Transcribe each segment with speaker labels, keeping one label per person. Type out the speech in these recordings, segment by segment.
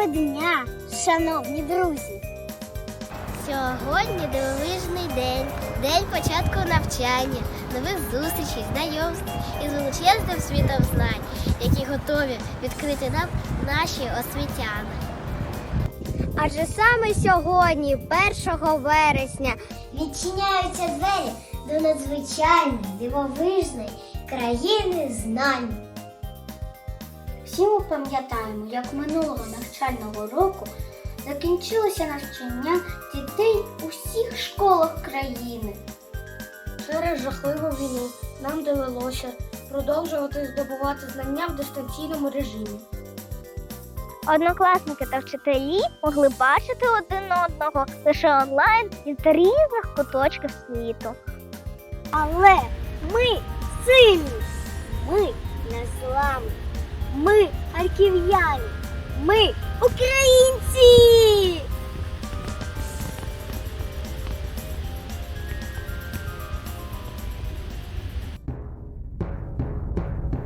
Speaker 1: Доброго дня, шановні друзі!
Speaker 2: Сьогодні дивовижний день, день початку навчання, нових зустрічей, знайомств із величезним світом знань, які готові відкрити нам наші освітяни.
Speaker 1: Адже саме сьогодні, 1 вересня,
Speaker 2: Відчиняються двері до надзвичайної, дивовижної країни знань.
Speaker 1: Всі ми пам'ятаємо, як минулого навчального року закінчилося навчання дітей у всіх школах країни. Через жахливу війну нам довелося продовжувати здобувати знання в дистанційному режимі. Однокласники та вчителі могли бачити один одного лише онлайн із різних куточків світу. Але ми сильні, ми незламні, ми харків'яни, ми українці!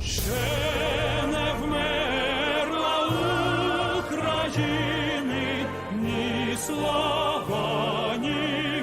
Speaker 3: Ще не вмерла України ні слава, ні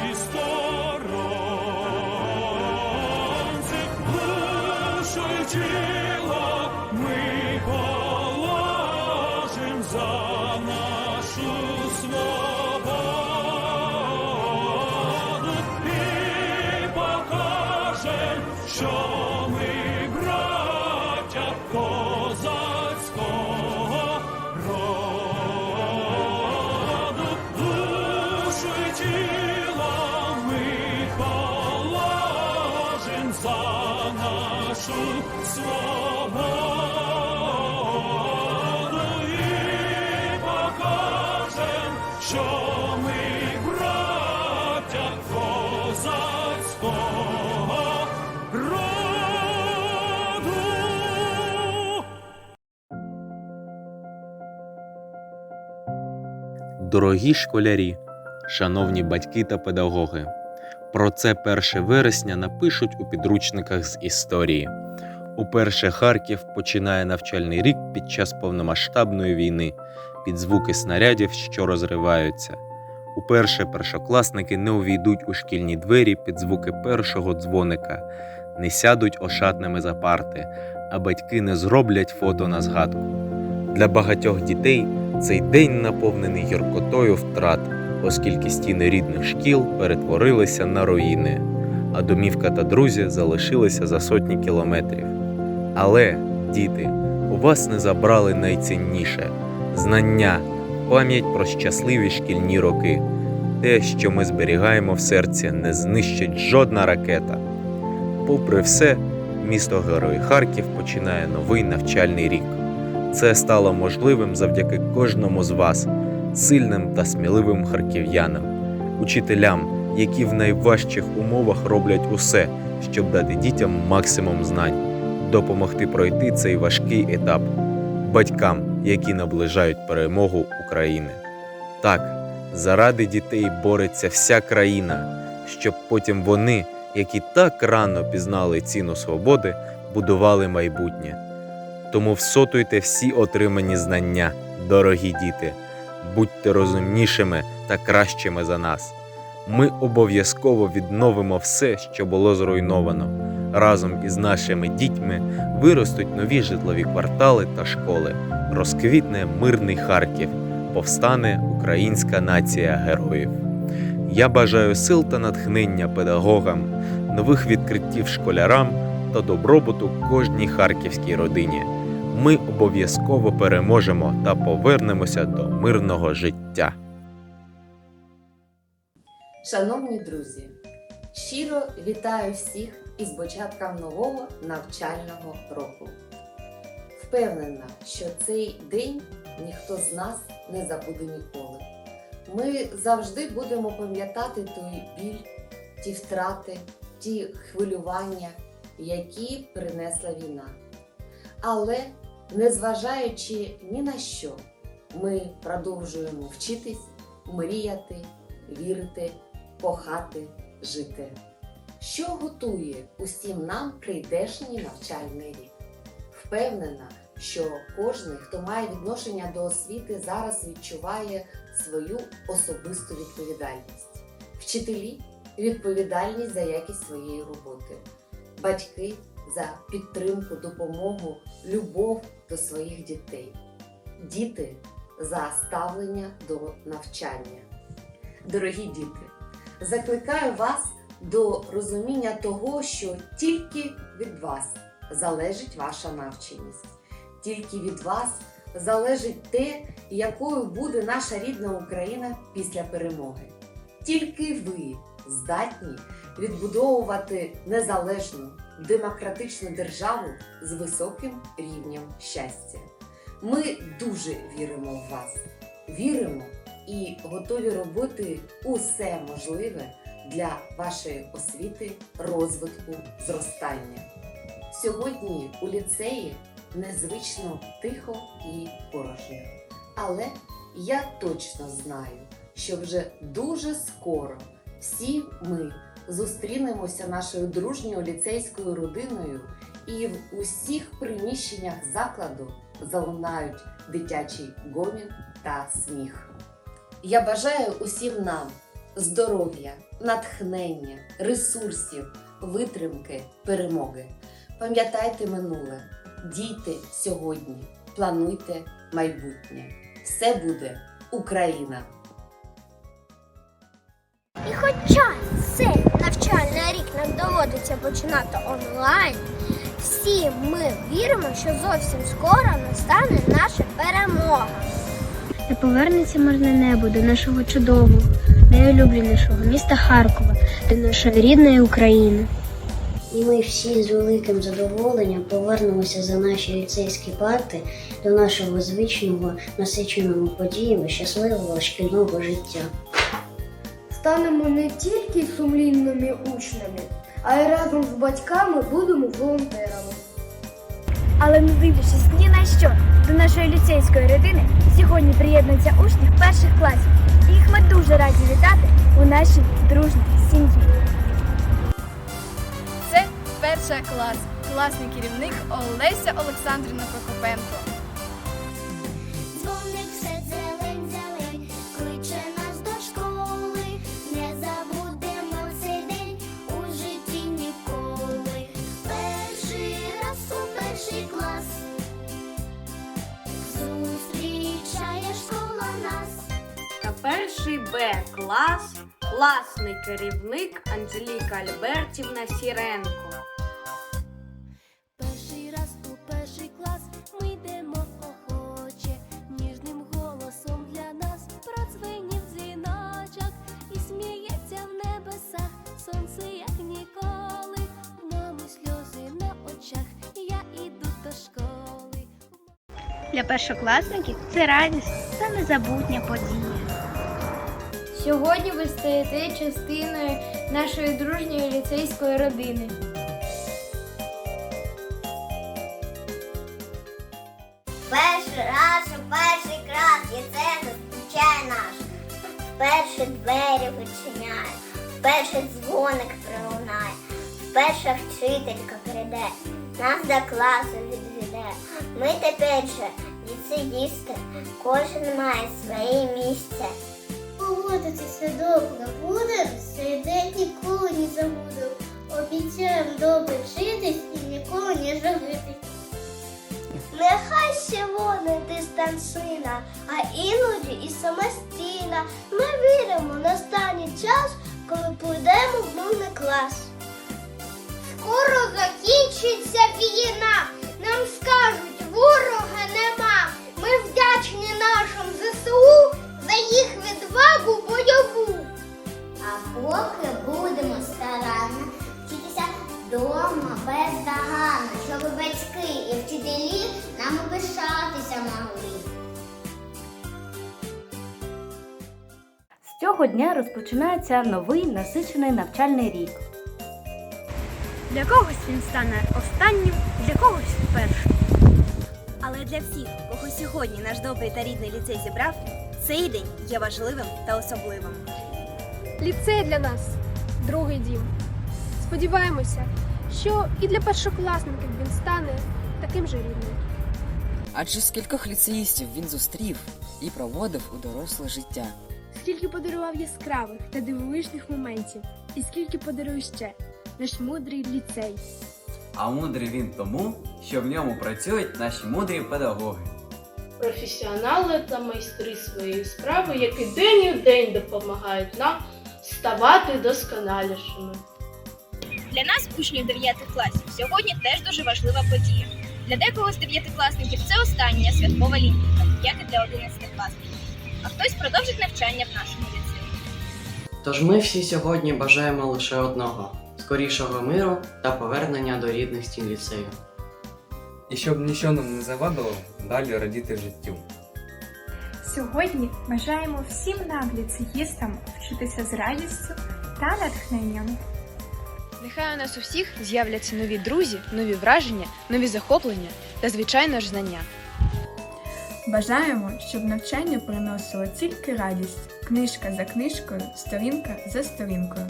Speaker 4: Дорогі школярі, шановні батьки та педагоги, про це 1 вересня напишуть у підручниках з історії. Уперше Харків починає навчальний рік під час повномасштабної війни під звуки снарядів, що розриваються. Уперше першокласники не увійдуть у шкільні двері під звуки першого дзвоника, не сядуть ошатними за парти, а батьки не зроблять фото на згадку. Для багатьох дітей цей день наповнений гіркотою втрат, оскільки стіни рідних шкіл перетворилися на руїни, а домівка та друзі залишилися за сотні кілометрів. Але, діти, у вас не забрали найцінніше знання, пам'ять про щасливі шкільні роки. Те, що ми зберігаємо в серці, не знищить жодна ракета. Попри все, місто Герой Харків починає новий навчальний рік. Це стало можливим завдяки кожному з вас, сильним та сміливим харків'янам, учителям, які в найважчих умовах роблять усе, щоб дати дітям максимум знань, допомогти пройти цей важкий етап, батькам, які наближають перемогу України. Так, заради дітей бореться вся країна, щоб потім вони, які так рано пізнали ціну свободи, будували майбутнє. Тому всотуйте всі отримані знання, дорогі діти, будьте розумнішими та кращими за нас. Ми обов'язково відновимо все, що було зруйновано. Разом із нашими дітьми виростуть нові житлові квартали та школи, розквітне мирний Харків, повстане українська нація героїв. Я бажаю сил та натхнення педагогам, нових відкриттів школярам та добробуту кожній харківській родині. Ми обов'язково переможемо та повернемося до мирного життя.
Speaker 5: Шановні друзі, Щиро вітаю всіх із початком нового навчального року. Впевнена, що цей день ніхто з нас не забуде ніколи. Ми завжди будемо пам'ятати той біль, ті втрати, ті хвилювання, які принесла війна. Але, незважаючи ні на що, ми продовжуємо вчитись, мріяти, вірити, кохати, жити. Що готує усім нам прийдешній навчальний рік? Впевнена, що кожен, хто має відношення до освіти, зараз відчуває свою особисту відповідальність. Вчителі відповідальність за якість своєї роботи, батьки за підтримку, допомогу, любов до своїх дітей, діти за ставлення до навчання. Дорогі діти, закликаю вас до розуміння того, що тільки від вас залежить ваша навченість, тільки від вас залежить те, якою буде наша рідна Україна після перемоги. Тільки ви здатні відбудовувати незалежну демократичну державу з високим рівнем щастя. Ми дуже віримо в вас, віримо і готові робити усе можливе для вашої освіти, розвитку, зростання. Сьогодні у ліцеї незвично тихо і порожньо. Але я точно знаю, що вже дуже скоро всі ми зустрінемося нашою дружньою ліцейською родиною, і в усіх приміщеннях закладу залунають дитячий гомін та сміх. Я бажаю усім нам здоров'я, натхнення, ресурсів, витримки, перемоги. Пам'ятайте минуле, дійте сьогодні, плануйте майбутнє. Все буде Україна!
Speaker 2: І хоча нам доводиться починати онлайн, всі ми віримо, що зовсім скоро настане наша перемога.
Speaker 1: Та повернеться мирне небо до нашого чудового, найулюбленішого міста Харкова, до нашої рідної України.
Speaker 6: І ми всі з великим задоволенням повернемося за наші ліцейські парти до нашого звичного, насиченого подіями щасливого шкільного життя.
Speaker 7: Станемо не тільки сумлінними учнями, а й разом з батьками будемо волонтерами.
Speaker 1: Але не дивлячись ні на що, до нашої ліцейської родини сьогодні приєднуються учні перших класів. І їх ми дуже раді вітати у нашій дружній сім'ї.
Speaker 8: Це перший клас, класний керівник Олеся Олександрівна Прокопенко.
Speaker 2: Перший
Speaker 9: Б клас, класний керівник Анжеліка Альбертівна Сіренко.
Speaker 2: Перший раз у перший клас ми йдемо охоче, ніжним голосом для нас продзвенів дзвіночок і сміється в небесах сонце, як ніколи. В Мами сльози на очах, я іду до школи.
Speaker 1: Для першокласників це радість та незабутня подія.
Speaker 7: Сьогодні ви стаєте частиною нашої дружньої ліцейської родини.
Speaker 2: Перший раз перший клас і це зустрічає нас. Вперше двері відчиняє, вперше дзвоник пролунає, вперше вчителька прийде, нас до класу відведе. Ми тепер же ліцеїсти, кожен має своє місце. Поводитися добре буде, цей день ніколи не забуду. Обіцяємо добре вчитись і ніколи не жалитись. Нехай сьогодні дистанційна, а іноді і самостійна. Ми віримо, настане час, коли прийдемо в новий клас. Скоро закінчиться війна. Нам скажуть, ворога нема. Ми вдячні нашим ЗСУ за їх відвагу бойову. А поки будемо старатися.
Speaker 10: Дома бездоганно, щоб батьки і вчителі нами пишатися могли.
Speaker 11: З цього дня розпочинається новий насичений навчальний рік.
Speaker 12: Для когось він стане останнім, для когось першим.
Speaker 13: Але для всіх, кого сьогодні наш добрий та рідний ліцей зібрав, цей день є важливим та особливим.
Speaker 14: Ліцей для нас другий дім. Сподіваємося, що і для першокласників він стане таким же рідним.
Speaker 15: Адже скількох ліцеїстів він зустрів і проводив у доросле життя.
Speaker 14: Скільки подарував яскравих та дивовижних моментів, і скільки подарує ще наш мудрий ліцей.
Speaker 3: А мудрий він тому, що в ньому працюють наші мудрі педагоги.
Speaker 16: Професіонали та майстри своєї справи, які день в день допомагають нам ставати досконалішими.
Speaker 13: Для нас, учнів 9 класів, сьогодні теж дуже важлива подія. Для декого з дев'ятикласників це остання святкова лінійка, як і для 11 класників. А хтось продовжить навчання в нашому ліцеї.
Speaker 15: Тож ми всі сьогодні бажаємо лише одного скорішого миру та повернення до рідних стін ліцею.
Speaker 3: І щоб нічого нам не завадило, далі радіти життю.
Speaker 14: Сьогодні бажаємо всім нам, ліцеїстам, вчитися з радістю та натхненням.
Speaker 9: Нехай у нас у всіх з'являться нові друзі, нові враження, нові захоплення та, звичайно ж, знання.
Speaker 14: Бажаємо, щоб навчання приносило тільки радість, книжка за книжкою, сторінка за сторінкою.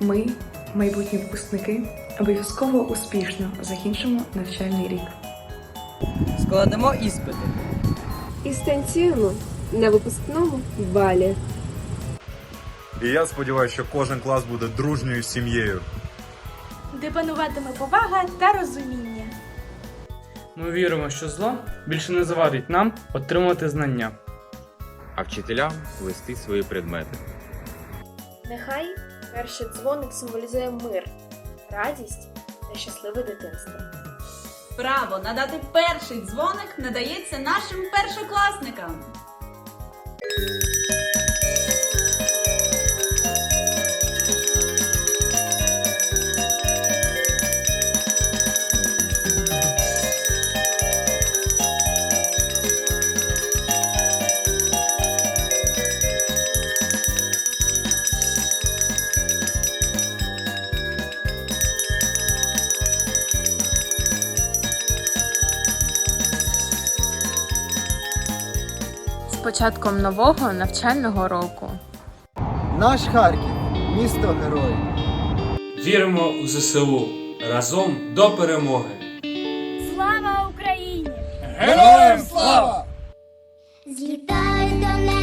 Speaker 16: Ми, майбутні випускники, обов'язково успішно закінчимо навчальний рік.
Speaker 15: Складемо іспити.
Speaker 16: І станцюємо на випускному балі.
Speaker 17: І я сподіваюся, що кожен клас буде дружньою сім'єю.
Speaker 14: Де пануватиме повага та розуміння.
Speaker 16: Ми віримо, що зло більше не завадить нам отримувати знання.
Speaker 18: А вчителям вести свої предмети.
Speaker 14: Нехай перший дзвоник символізує мир, радість та щасливе дитинство.
Speaker 9: Право надати перший дзвоник надається нашим першокласникам.
Speaker 14: Початком нового навчального року.
Speaker 15: Наш Харків місто героїв.
Speaker 17: Віримо у ЗСУ разом до перемоги.
Speaker 12: Слава Україні!
Speaker 17: Героям слава!
Speaker 10: Злітають до неба